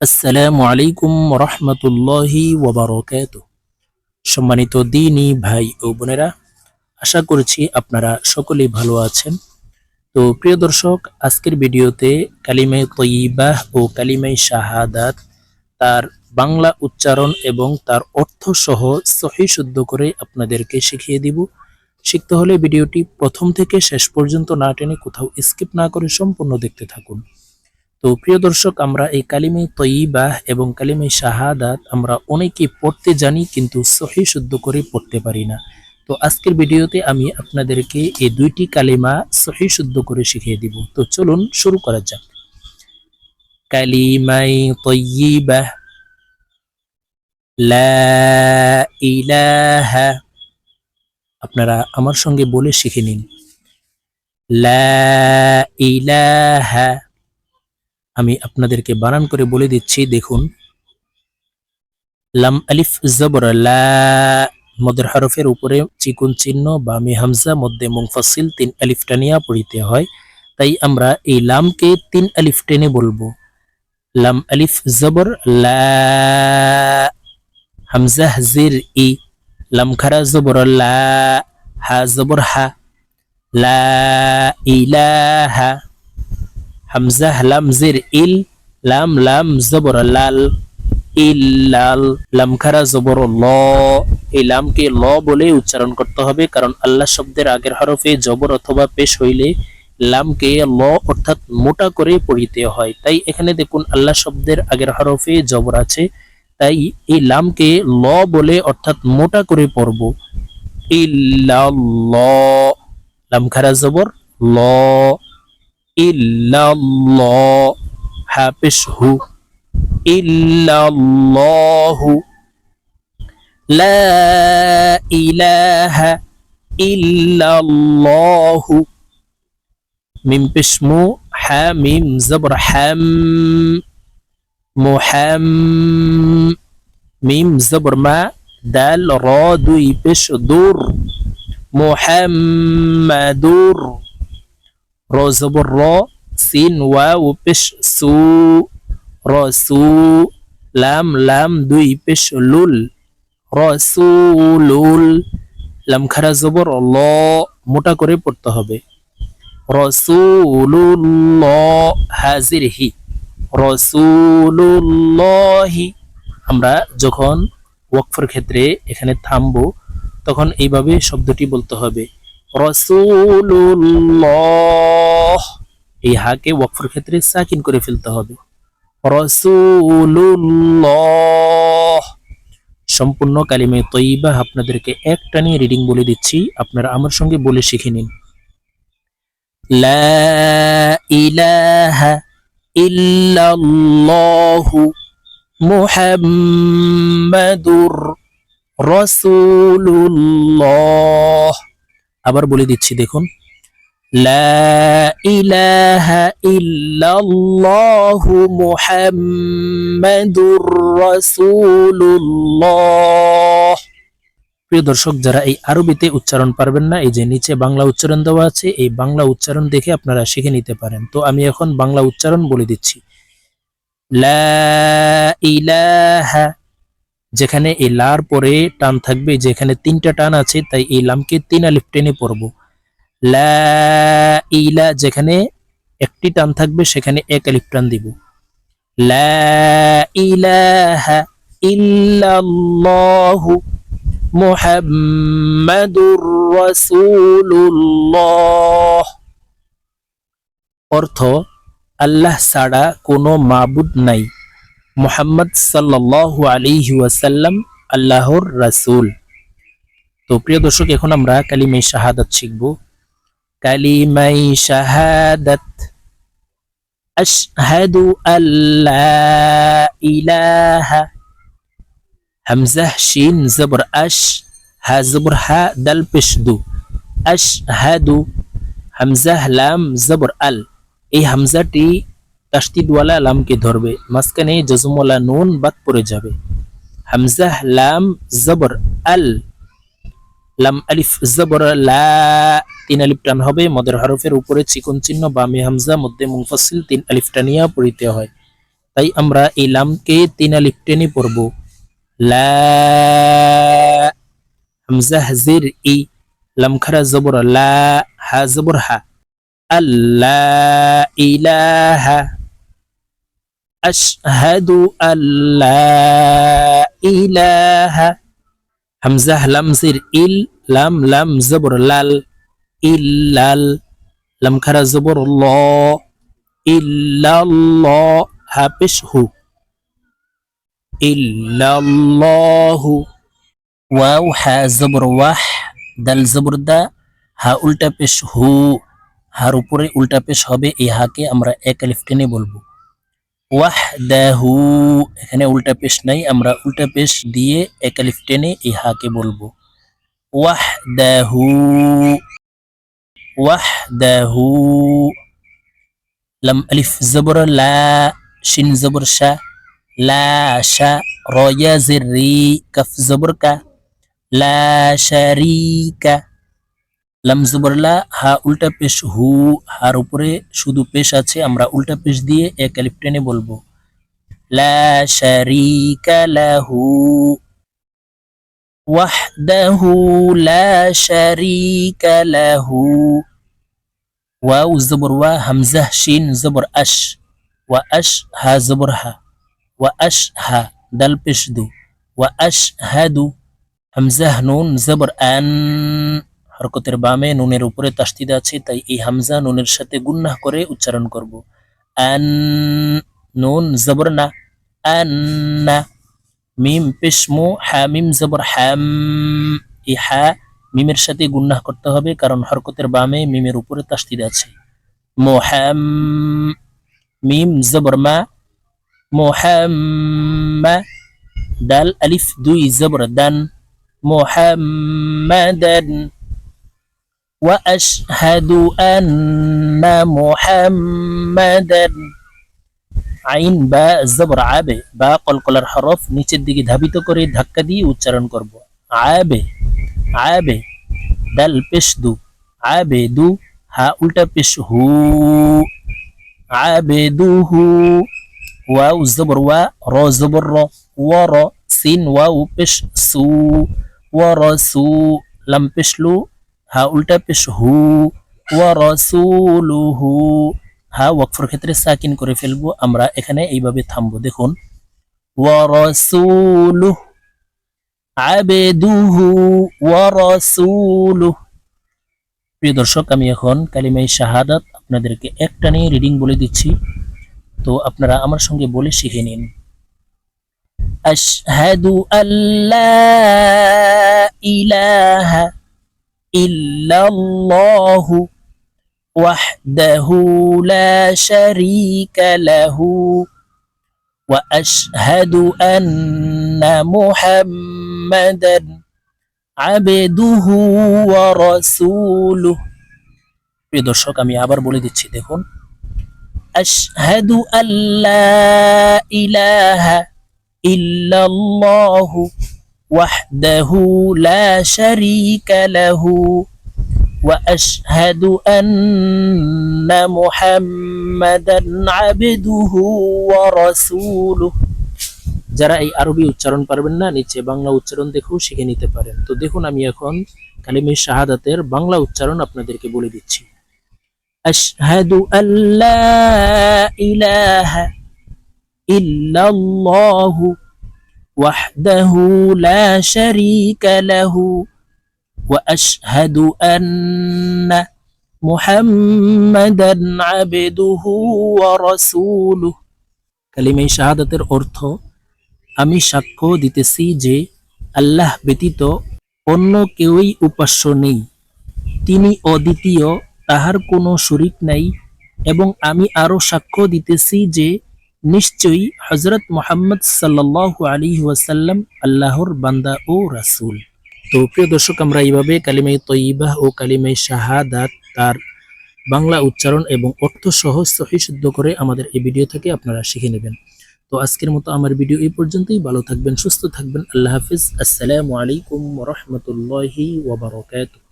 আসসালামু আলাইকুম রহমতুল্লাহি ওবরকাত সম্মানিত দিনী ভাই ও বোনেরা, আশা করছি আপনারা সকলেই ভালো আছেন। তো প্রিয় দর্শক, আজকের ভিডিওতে কালিমাই তয়িবাহ ও কালিমাই শাহাদাত, তার বাংলা উচ্চারণ এবং তার অর্থ সহ সহি শুদ্ধ করে আপনাদেরকে শিখিয়ে দিব। শিখতে হলে ভিডিওটি প্রথম থেকে শেষ পর্যন্ত না টেনে কোথাও স্কিপ না করে সম্পূর্ণ দেখতে থাকুন। তো প্রিয় দর্শক, আমরা এই কালিমে তয়িবাহ এবং কালিমে শাহাদাত আমরা অনেকেই পড়তে জানি কিন্তু সহি শুদ্ধ করে পড়তে পারি না। তো আজকের ভিডিওতে আমি আপনাদেরকে এই দুইটি কালিমা সহি শুদ্ধ করে শিখিয়ে দিব। তো চলুন শুরু করা যাক। কালিমাই ইলাহা, আপনারা আমার সঙ্গে বলে শিখে নিন। ইলাহা আমি আপনাদেরকে বানান করে বলে দিচ্ছি, দেখুন। লাম আলিফ জবর, লা মদের হরফের উপরে চিকুন চিহ্ন বা হামজা, মধ্যে মুংফাসিল তিন আলিফ টানিয়া পড়িতে হয়। তাই আমরা এই লামকে তিন আলিফ টেনে বলব। লাম আলিফ জবর, লা হামজা জির ই। লাম খারা জবর, লা হা, জবর, হা। লা ইলাহা হামজা লাম জির ইল লাম লাম জবর লাল ইল্লাল লাম খারা জবর ল এই লামকে ল বলে উচ্চারণ করতে হবে, কারণ আল্লাহ শব্দের আগের হরফে জবর অথবা পেশ হইলে লামকে ল অর্থাৎ মোটা করে পড়িতে হয়। তাই এখানে দেখুন, আল্লাহ শব্দের আগের হরফে জবর আছে। তাই এই লামকে ল বলে অর্থাৎ মোটা করে পড়ব। ইল্লাল্লাহ, লাম, খারা, জবর, ল। ইল্লাল্লাহ হাফিস হু ইল্লাল্লাহু লা ইলাহা ইল্লাল্লাহু মিম পেশমু হা মিম জবর হাম মুহাম মিম জবর মা দাল র দুই পেশ দূর মুহাম্মাদুর র জবর র সিন ওয়াও পেশ সু র সু লাম লাম দুই পেশ লুল রসুলুল লাম খারা জবর ল মোটা করে পড়তে হবে রসুলুল্লাহ হাজির হি রসুলুল্লাহি আমরা যখন ওয়াকফের ক্ষেত্রে এখানে থামবো তখন এইভাবে শব্দটি বলতে হবে রসুল্লাহ এই হাকে ওয়াকফের ক্ষেত্রে সাকিন করে ফেলতে হবে। রসুল্লাহ সম্পূর্ণ কালিমে তৈবা আপনাদেরকে একটা নিয়ে রিডিং বলে দিচ্ছি। আপনারা আমার সঙ্গে বলে শিখে নিন। রাসূলুল্লাহ। আবার বলে দিচ্ছি, দেখুন। প্রিয় দর্শক, যারা এই আরবিতে উচ্চারণ পারবেন না, এই যে নিচে বাংলা উচ্চারণ দেওয়া আছে, এই বাংলা উচ্চারণ দেখে আপনারা শিখে নিতে পারেন। তো আমি এখন বাংলা উচ্চারণ বলে দিচ্ছি। লা ইলাহা যেখানে এই লার পরে টান থাকবে, যেখানে তিনটা টান আছে, তাই এই লামকে তিন আলিফ টেনে পড়ব। লা ইলা, যেখানে একটি টান থাকবে, সেখানে এক আলিফ টান দিব। অর্থ, আল্লাহ ছাড়া কোনো মাবুদ নাই। মোহাম্মদ সাল্লাল্লাহু আলাইহি ওয়াসাল্লাম আল্লাহর রাসূল তো প্রিয় দর্শক এখন আমরা কালিমে শাহাদাত শিখব কালিমাই শাহাদাত আশহাদু আল্লা ইলাহা হামজাহ শিন জবর আশ হা জবর হা দাল পেশ দু আশহাদু হামজাহ লাম জবর আল এই হামজাটি তাস্তিদওয়ালা লামকে ধরবে। মাঝখানে জজমওয়ালা নুন বাদ পড়ে যাবে। হামজাহ লাম, জবর, আল। লাম, আলিফ, জবর, লা তিন আলিফ টান হবে। মদের হরফের উপরে চিকন চিহ্ন, বামে হামজা, মধ্যে মুফাসিল তিন আলিফ টানিয়া পড়িতে হয়। তাই আমরা এই লামকে তিন আলিফ টেনে পড়ব। লা হামজা, হাজির, ই। লাম খারা, জবর, লা, হা, জবর, হা। আল্লাহ ইলাহা আশহাদু আল্লাহ ইলাহা হামজা লাম জির ইল লাম লাম জবর লাল ইল্লাল লাম খারা জবর ল ইল্লাল্লাহ হা পেশ হু ইল্লাল্লাহু ওয়াও হা জবর ওয়াহ দাল জবর দা হা উল্টা পেশ, হু, হার উপরে উল্টা পেশ হবে। এই হাকে আমরা এক আলিফ টেনে বলব। ওয়াহদাহু, এখানে উল্টা পেশ নাই, আমরা উল্টা পেশ দিয়ে এক আলিফ টেনে এই হাকে বলব। ওয়াহদাহু ওয়াহদাহু, লাম আলিফ জবর, লা শিন জবর, শা, লা শা রয়া জিরি কাফ জবর, কা, লা শারিকা লাম জবর লা হা উল্টা পেশ হু হার উপরে শুধু পেশ আছে আমরা উল্টা পেশ দিয়ে এক আলিফ টেনে বলবো লা শারিকা লাহু ওয়াহদাহু লা শারিকা লাহু ওয়াও জবর ওয়া হামজা শিন জবর আশ ওয়া আশ হা জবর হা ওয়া আশ হা দাল পেশ দু ওয়া আশ হাদু হামজা নুন জবর আন হরকতের বামে নুনের উপরে তাস্তিদ আছে, তাই এই হামজা নুনের সাথে গুন্নাহ করে উচ্চারণ করব। নুন, জবর না। আন্না মিম পেশমু হা, মিম, জবর হ্যাম এই হা মিমের সাথে গুন্নাহ করতে হবে, কারণ হরকতের বামে মিমের উপরে তাস্তিদ আছে। মোহাম মিম, জবর, মা। মোহাম্মা দাল, আলিফ, দুই, জবর, দান। মোহাম্মাদান وأشهد أن محمدا আইন বা জবর আবে বা কলকলার হরফ নিচের দিকে ধাবিত করে ধাক্কা দিয়ে উচ্চারণ করব আবে আবে দাল পেশ দু আবে দু হা উল্টা পেশ হু আবে দু হু ওয়াও জবর ওয়া র জবর র ওয়া র সিন ওয়াও পেশ সু ওয়া র সু লাম পেশ লু হা উল্টা পেশ হু ওয়া রসুলুহু হা ওয়াকফর ক্ষেত্রে সাকিন করে ফেলব আমরা এখানে এইভাবে থামবো দেখুন ওয়া রসুলুহ আবেদুহু ওয়া রসুলুহ প্রিয় দর্শক আমি এখন কালিমাই শাহাদাত আপনাদেরকে একটা নিয়ে রিডিং বলে দিচ্ছি তো আপনারা আমার সঙ্গে বলে শিখে নিন আশহাদু আল্লাহ ইলাহা ইল্লাল্লাহু ওয়াহদাহু লা শারীকা লাহু ওয়া আশহাদু আন্না মুহাম্মাদান আবদুহু ওয়া রাসূলুহু। প্রিয় দর্শক, আমি আবার বলে দিচ্ছি, দেখুন, আশহাদু আল্লা ইলাহা ইল্লাল্লাহু وحده لا شريك له واشهد ان محمدا عبده ورسوله যারা এই আরবি উচ্চারণ পারবেন না নিচে বাংলা উচ্চারণ দেখেও শিখে নিতে পারেন তো দেখুন আমি এখন কালিমে শাহাদাতের বাংলা উচ্চারণ আপনাদেরকে বলে দিচ্ছি আশহাদু আল্লা ইলাহা ইল্লাল্লাহু وحده لا شريك له واشهد ان محمدا عبده ورسوله কালিমে শাহাদাতের অর্থ আমি সাক্ষ্য দিতেছি যে আল্লাহ ব্যতীত অন্য কেউই উপাস্য নেই তিনি অদ্বিতীয় তাহার কোনো শরিক নাই এবং আমি আরো সাক্ষ্য দিতেছি যে নিশ্চয়ই হজরত মোহাম্মদ সাল্লাহ আলী ওয়াসাল্লাম আল্লাহর বান্দা ও রাসুল। তো প্রিয় দর্শক, আমরা এইভাবে কালিমাই তৈবাহ ও কালিমাই শাহাদাত তার বাংলা উচ্চারণ এবং অর্থ সহ সহি শুদ্ধ করে আমাদের এই ভিডিও থেকে আপনারা শিখে নেবেন। তো আজকের মতো আমার ভিডিও এই পর্যন্তই। ভালো থাকবেন, সুস্থ থাকবেন। আল্লাহ হাফিজ। আসসালামু আলাইকুম রহমতুল্লাহি ওবরাকাতুহ